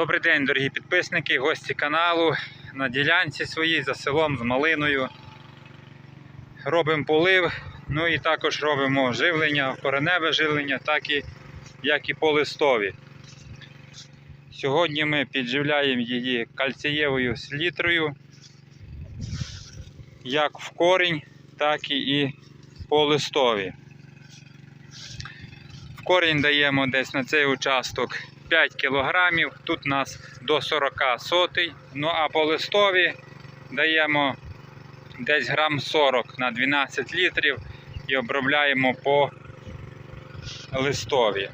Добрий день, дорогі підписники, гості каналу. На ділянці своїй за селом з малиною. Робимо полив, ну і також робимо живлення, кореневе живлення, так і, як і по листові. Сьогодні ми підживляємо її кальцієвою селітрою, як в корінь, так і по листові. В корінь даємо десь на цей участок 5 кілограмів, тут у нас до 40 сотий. Ну а по листові даємо десь грам 40 на 12 літрів і обробляємо по листові.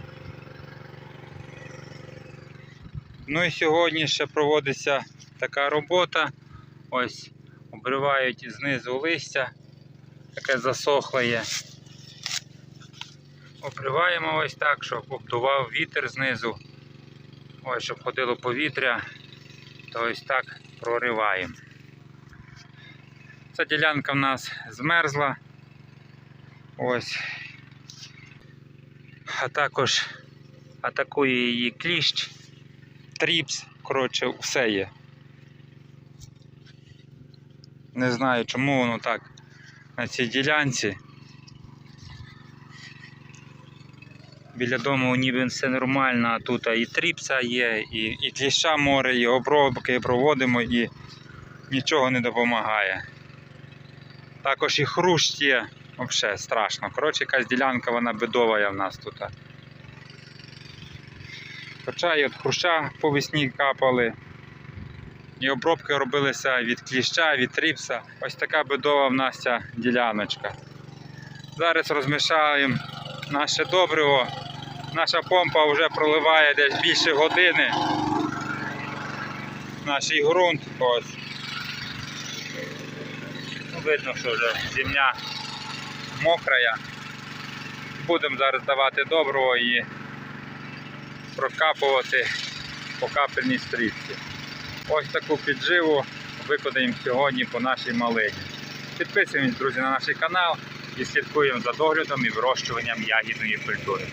Ну і сьогодні ще проводиться така робота. Ось обривають знизу листя, таке засохле є. Обриваємо ось так, щоб обдував вітер знизу. Ось, щоб ходило повітря, то ось так прориваємо. Ця ділянка в нас змерзла. Ось. А також атакує її кліщ, тріпс, коротше, все є. Не знаю, чому воно так на цій ділянці. Біля дому ніби все нормально, а тут і тріпса є, і, і кліща море, і обробки проводимо, і нічого не допомагає. Також і хрущ є, взагалі страшно. Коротше, якась ділянка вона бедова в нас тут. Хоча і від хруща по весні капали. І обробки робилися від кліща, від тріпса. Ось така бедова в нас ця діляночка. Зараз розмішаємо наше добриво. Наша помпа вже проливає десь більше години. Наш ґрунт ось. Ну, видно, що вже земля мокрая. Будемо зараз давати доброго і прокапувати по капельній стрічці. Ось таку підживу виконаємо сьогодні по нашій малині. Підписуємось, друзі, на наш канал і слідкуємо за доглядом і вирощуванням ягідної культури.